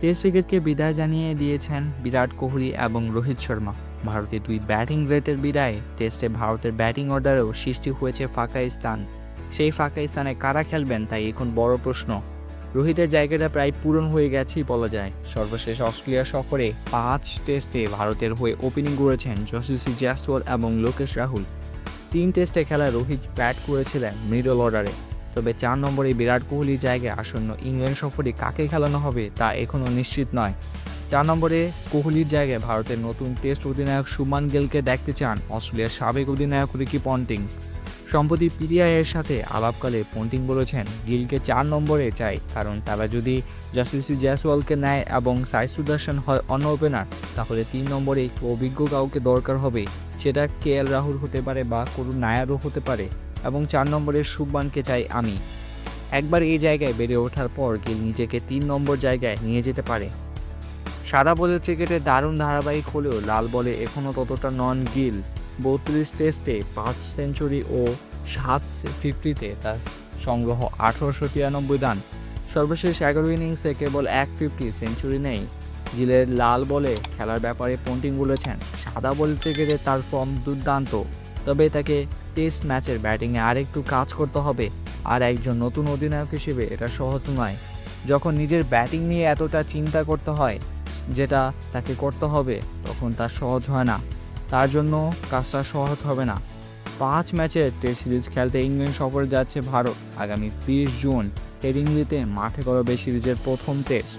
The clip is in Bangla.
টেস্ট ক্রিকেটকে বিদায় জানিয়ে দিয়েছেন বিরাট কোহলি এবং রোহিত শর্মা। ভারতের দুই ব্যাটিং রেটের বিদায় টেস্টে ভারতের ব্যাটিং অর্ডারেও সৃষ্টি হয়েছে ফাঁকা স্থান। সেই ফাঁকা স্থানে কারা খেলবেন তাই এখন বড় প্রশ্ন। রোহিতের জায়গাটা প্রায় পূরণ হয়ে গেছেই বলা যায়। সর্বশেষ অস্ট্রেলিয়া সফরে পাঁচ টেস্টে ভারতের হয়ে ওপেনিং করেছেন যশস্বী জয়সওয়াল এবং লোকেশ রাহুল। তিন টেস্টে খেলা রোহিত ব্যাট করেছিলেন মিডল অর্ডারে। তবে চার নম্বরে বিরাট কোহলির জায়গায় আসন্ন ইংল্যান্ড সফরে কাকে খেলানো হবে তা এখনও নিশ্চিত নয়। চার নম্বরে কোহলির জায়গায় ভারতের নতুন টেস্ট অধিনায়ক সুমান গেলকে দেখতে চান অস্ট্রেলিয়ার সাবেক অধিনায়ক রিকি পন্টিং। সম্প্রতি পিডিআইয়ের সাথে আলাপকালে পন্টিং বলেছেন, গিলকে চার নম্বরে চাই, কারণ তারা যদি যশস্বী জয়সওয়ালকে নেয় এবং সাই সুদর্শন হয় অন্য ওপেনার, তাহলে তিন নম্বরে অভিজ্ঞ কাউকে দরকার হবে। সেটা কে এল রাহুল হতে পারে বা করুণ নায়ারও হতে পারে। এবং চার নম্বরে শুভমানকে চাই আমি। একবার এই জায়গায় বেড়ে ওঠার পর গিল নিজেকে তিন নম্বর জায়গায় নিয়ে যেতে পারে। সাদা বলের ক্রিকেটে দারুণ ধারাবাহিক হলেও লাল বলে এখনও ততটা নন গিল। বত্রিশ টেস্টে পাঁচ সেঞ্চুরি ও সাত ফিফটিতে তার সংগ্রহ আঠারোশো তিরানব্বই রান। সর্বশেষ এগারো ইনিংসে কেবল এক ফিফটি সেঞ্চুরি নেই। গিলের লাল বলে খেলার ব্যাপারে পন্টিং বলেছেন। সাদা বল ক্রিকেটে তার ফর্ম দুর্দান্ত। তবে তাকে টেস্ট ম্যাচের ব্যাটিংয়ে আরেকটু কাজ করতে হবে আর একজন নতুন অধিনায়ক হিসেবে এটা সহজ নয়। যখন নিজের ব্যাটিং নিয়ে এতটা চিন্তা করতে হয় যেটা তাকে করতে হবে, তখন তার সহজ হয় না। তার জন্য কাজটা সহজ হবে না। পাঁচ ম্যাচের টেস্ট সিরিজ খেলতে ইংল্যান্ড সফরে যাচ্ছে ভারত। আগামী তিরিশ জুন হেডিংলিতে মাঠে করবে সিরিজের প্রথম টেস্ট।